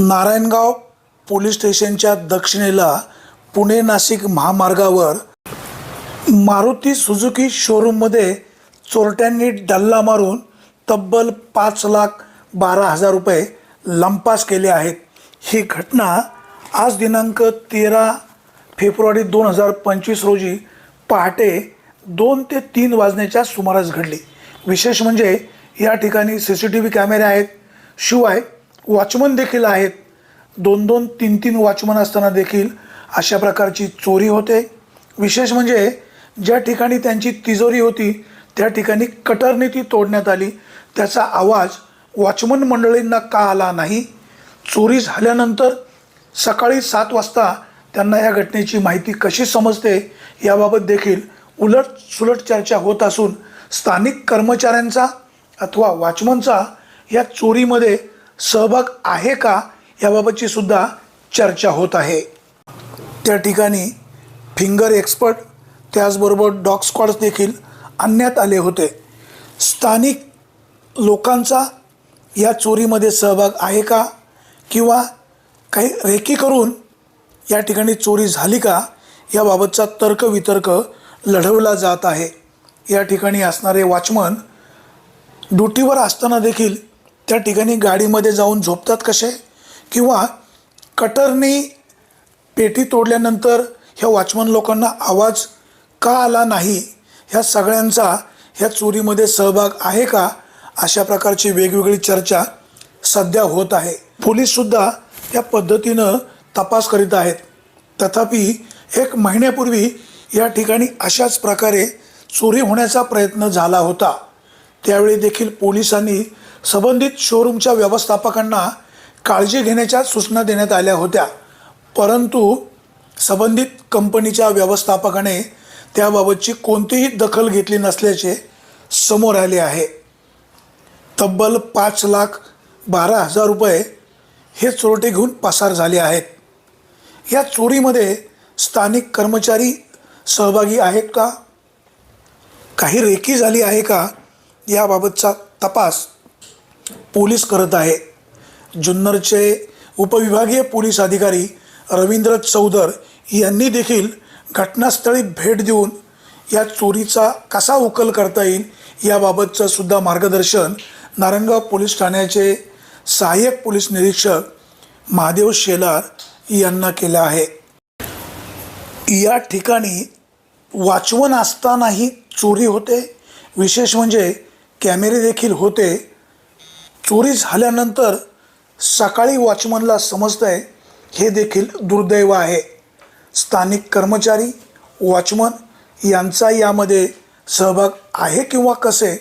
Narayangaon police स्टेशनच्या दक्षिणेला पुणे नाशिक महामार्गावर मारुती सुझुकी शोरूममध्ये चोरट्यांनी डल्ला मारून तब्बल पाच लाख बारा हजार रुपये लंपास केले आहेत. ही घटना आज दिनांक तेरा फेब्रुवारी दोन हजार पंचवीस रोजी पहाटे दोन ते तीन वाजण्याच्या सुमारास घडली. विशेष म्हणजे या ठिकाणी सी सी टी व्ही कॅमेरे आहेत. शिवाय वॉचमन देखील आहेत. दोन दोन तीन तीन वॉचमन असताना देखील अशा प्रकारची चोरी होते. विशेष म्हणजे ज्या ठिकाणी त्यांची तिजोरी होती त्या ठिकाणी कटरने ती तोडण्यात आली. त्याचा आवाज वॉचमन मंडळींना का आला नाही? चोरी झाल्यानंतर सकाळी सात वाजता त्यांना या घटनेची माहिती कशी समजते याबाबत देखील उलट सुलट चर्चा होत असून स्थानिक कर्मचाऱ्यांचा अथवा वॉचमनचा या चोरीमध्ये सहभाग आहे का याबाबतची सुद्धा चर्चा होत आहे. त्या ठिकाणी फिंगर एक्सपर्ट त्याचबरोबर डॉग स्क्वॉड्स देखील आणण्यात आले होते. स्थानिक लोकांचा या चोरीमध्ये सहभाग आहे का? किंवा काही रेकी करून या ठिकाणी चोरी झाली का? याबाबतचा तर्कवितर्क लढवला जात आहे. या ठिकाणी असणारे वॉचमन ड्युटीवर असताना देखील त्या ठिकाणी गाडीमध्ये जाऊन झोपतात कसे? किंवा कटरनी पेटी तोडल्यानंतर ह्या वॉचमन लोकांना आवाज का आला नाही? ह्या सगळ्यांचा ह्या चोरीमध्ये सहभाग आहे का? अशा प्रकारची वेगवेगळी चर्चा सध्या होत आहे. पोलीससुद्धा या पद्धतीनं तपास करीत आहेत. तथापि एक महिन्यापूर्वी या ठिकाणी अशाच प्रकारे चोरी होण्याचा प्रयत्न झाला होता. त्यावेळी देखील पोलिसांनी संबंधित शोरूमच्या व्यवस्थापकांना काळजी घेण्याच्या सूचना देण्यात आल्या होत्या. परंतु संबंधित कंपनीच्या व्यवस्थापकाने त्याबाबतची कोणतीही दखल घेतली नसल्याचे समोर आले आहे. तब्बल पाच लाख बारा हजार रुपये हे चोरटे घेऊन पसार झाले आहेत. या चोरीमध्ये स्थानिक कर्मचारी सहभागी आहेत का? काही रेकी झाली आहे का? याबाबतचा तपास पोलीस करत आहे. जुन्नरचे उपविभागीय पोलीस अधिकारी रवींद्र चौधर यांनी देखील घटनास्थळी भेट देऊन या चोरीचा कसा उकल करता येईल याबाबतचं सुद्धा मार्गदर्शन नारायणगाव पोलीस ठाण्याचे सहाय्यक पोलीस निरीक्षक महादेव शेलार यांना केलं आहे. या ठिकाणी वाचवण असतानाही चोरी होते. विशेष म्हणजे कॅमेरे देखील होते. चोरी झाल्यानंतर सकाळी वॉचमनला समजतं आहे हे देखील दुर्दैव आहे. स्थानिक कर्मचारी वॉचमन यांचा यामध्ये सहभाग आहे किंवा कसे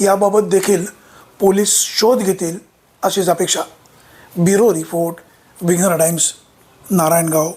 याबाबत देखील पोलीस शोध घेतील अशीच अपेक्षा. ब्युरो रिपोर्ट विघ्नर टाइम्स नारायणगाव.